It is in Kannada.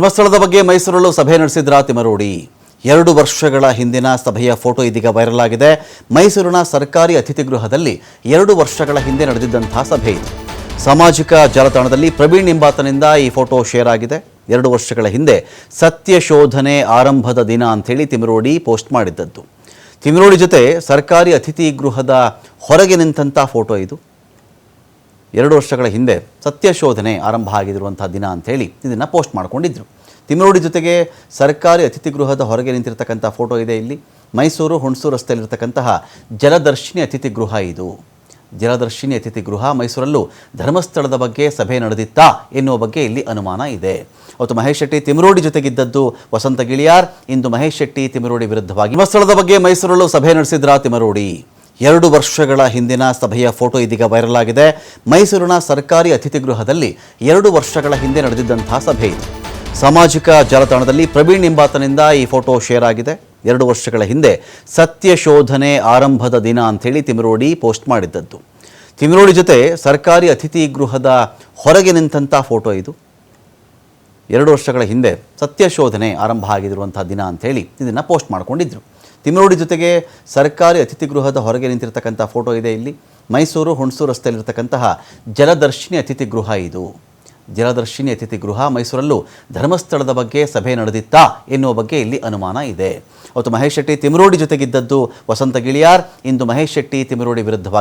ಧರ್ಮಸ್ಥಳದ ಬಗ್ಗೆ ಮೈಸೂರಲ್ಲೂ ಸಭೆ ನಡೆಸಿದ್ರ ತಿಮರೋಡಿ ಎರಡು ವರ್ಷಗಳ ಹಿಂದಿನ ಸಭೆಯ ಫೋಟೋ ಇದೀಗ ವೈರಲ್ ಆಗಿದೆ. ಮೈಸೂರಿನ ಸರ್ಕಾರಿ ಅತಿಥಿ ಗೃಹದಲ್ಲಿ ಎರಡು ವರ್ಷಗಳ ಹಿಂದೆ ನಡೆದಿದ್ದಂತಹ ಸಭೆ ಇದು. ಸಾಮಾಜಿಕ ಜಾಲತಾಣದಲ್ಲಿ ಪ್ರವೀಣ್ ಎಂಬಾತನಿಂದ ಈ ಫೋಟೋ ಶೇರ್ ಆಗಿದೆ. ಎರಡು ವರ್ಷಗಳ ಹಿಂದೆ ಸತ್ಯ ಶೋಧನೆ ಆರಂಭದ ದಿನ ಅಂಥೇಳಿ ತಿಮರೋಡಿ ಪೋಸ್ಟ್ ಮಾಡಿದ್ದದ್ದು. ತಿಮರೋಡಿ ಜೊತೆ ಸರ್ಕಾರಿ ಅತಿಥಿ ಗೃಹದ ಹೊರಗೆ ನಿಂತಹ ಫೋಟೋ ಇದು. ಎರಡು ವರ್ಷಗಳ ಹಿಂದೆ ಸತ್ಯಶೋಧನೆ ಆರಂಭ ಆಗಿರುವಂಥ ದಿನ ಅಂಥೇಳಿ ಇದನ್ನು ಪೋಸ್ಟ್ ಮಾಡಿಕೊಂಡಿದ್ದರು ತಿಮ್ಮರೋಡಿ ಜೊತೆಗೆ ಸರ್ಕಾರಿ ಅತಿಥಿ ಗೃಹದ ಹೊರಗೆ ನಿಂತಿರ್ತಕ್ಕಂಥ ಫೋಟೋ ಇದೆ ಇಲ್ಲಿ. ಮೈಸೂರು, ಹುಣಸೂರು ರಸ್ತೆಯಲ್ಲಿರ್ತಕ್ಕಂತಹ ಜಲದರ್ಶಿನಿ ಅತಿಥಿ ಗೃಹ ಇದು. ಜಲದರ್ಶಿನಿ ಅತಿಥಿ ಗೃಹ ಮೈಸೂರಲ್ಲೂ ಧರ್ಮಸ್ಥಳದ ಬಗ್ಗೆ ಸಭೆ ನಡೆದಿತ್ತಾ ಎನ್ನುವ ಬಗ್ಗೆ ಇಲ್ಲಿ ಅನುಮಾನ ಇದೆ. ಅವತ್ತು ಮಹೇಶ್ ಶೆಟ್ಟಿ ತಿಮರೋಡಿ ಜೊತೆಗಿದ್ದದ್ದು ವಸಂತ ಗಿಳಿಯಾರ್. ಇಂದು ಮಹೇಶ್ ಶೆಟ್ಟಿ ತಿಮರೋಡಿ ವಿರುದ್ಧವಾಗಿ ಧರ್ಮಸ್ಥಳದ ಬಗ್ಗೆ ಮೈಸೂರಲ್ಲೂ ಸಭೆ ನಡೆಸಿದ್ರ ತಿಮರೋಡಿ ಎರಡು ವರ್ಷಗಳ ಹಿಂದಿನ ಸಭೆಯ ಫೋಟೋ ಇದೀಗ ವೈರಲ್ ಆಗಿದೆ. ಮೈಸೂರಿನ ಸರ್ಕಾರಿ ಅತಿಥಿ ಗೃಹದಲ್ಲಿ ಎರಡು ವರ್ಷಗಳ ಹಿಂದೆ ನಡೆದಿದ್ದಂತಹ ಸಭೆ ಇದು. ಸಾಮಾಜಿಕ ಜಾಲತಾಣದಲ್ಲಿ ಪ್ರವೀಣ್ ಎಂಬಾತನಿಂದ ಈ ಫೋಟೋ ಶೇರ್ ಆಗಿದೆ. ಎರಡು ವರ್ಷಗಳ ಹಿಂದೆ ಸತ್ಯ ಶೋಧನೆ ಆರಂಭದ ದಿನ ಅಂಥೇಳಿ ತಿಮರೋಡಿ ಪೋಸ್ಟ್ ಮಾಡಿದ್ದದ್ದು. ತಿಮರೋಡಿ ಜೊತೆ ಸರ್ಕಾರಿ ಅತಿಥಿ ಗೃಹದ ಹೊರಗೆ ನಿಂತಹ ಫೋಟೋ ಇದು. ಎರಡು ವರ್ಷಗಳ ಹಿಂದೆ ಸತ್ಯಶೋಧನೆ ಆರಂಭ ಆಗಿರುವಂಥ ದಿನ ಅಂಥೇಳಿ ಇದನ್ನು ಪೋಸ್ಟ್ ಮಾಡ್ಕೊಂಡಿದ್ರು. ತಿಮ್ಮರೋಡಿ ಜೊತೆಗೆ ಸರ್ಕಾರಿ ಅತಿಥಿ ಗೃಹದ ಹೊರಗೆ ನಿಂತಿರ್ತಕ್ಕಂಥ ಫೋಟೋ ಇದೆ ಇಲ್ಲಿ. ಮೈಸೂರು ಹುಣಸೂರು ರಸ್ತೆಯಲ್ಲಿರ್ತಕ್ಕಂತಹ ಜಲದರ್ಶಿನಿ ಅತಿಥಿ ಗೃಹ ಇದು. ಜಲದರ್ಶಿನಿ ಅತಿಥಿ ಗೃಹ ಮೈಸೂರಲ್ಲೂ ಧರ್ಮಸ್ಥಳದ ಬಗ್ಗೆ ಸಭೆ ನಡೆದಿತ್ತಾ ಎನ್ನುವ ಬಗ್ಗೆ ಇಲ್ಲಿ ಅನುಮಾನ ಇದೆ. ಅವತ್ತು ಮಹೇಶ್ ಶೆಟ್ಟಿ ತಿಮರೋಡಿ ಜೊತೆಗಿದ್ದದ್ದು ವಸಂತ ಗಿಳಿಯಾರ್. ಇಂದು ಮಹೇಶ್ ಶೆಟ್ಟಿ ತಿಮರೋಡಿ ವಿರುದ್ಧವಾಗಿ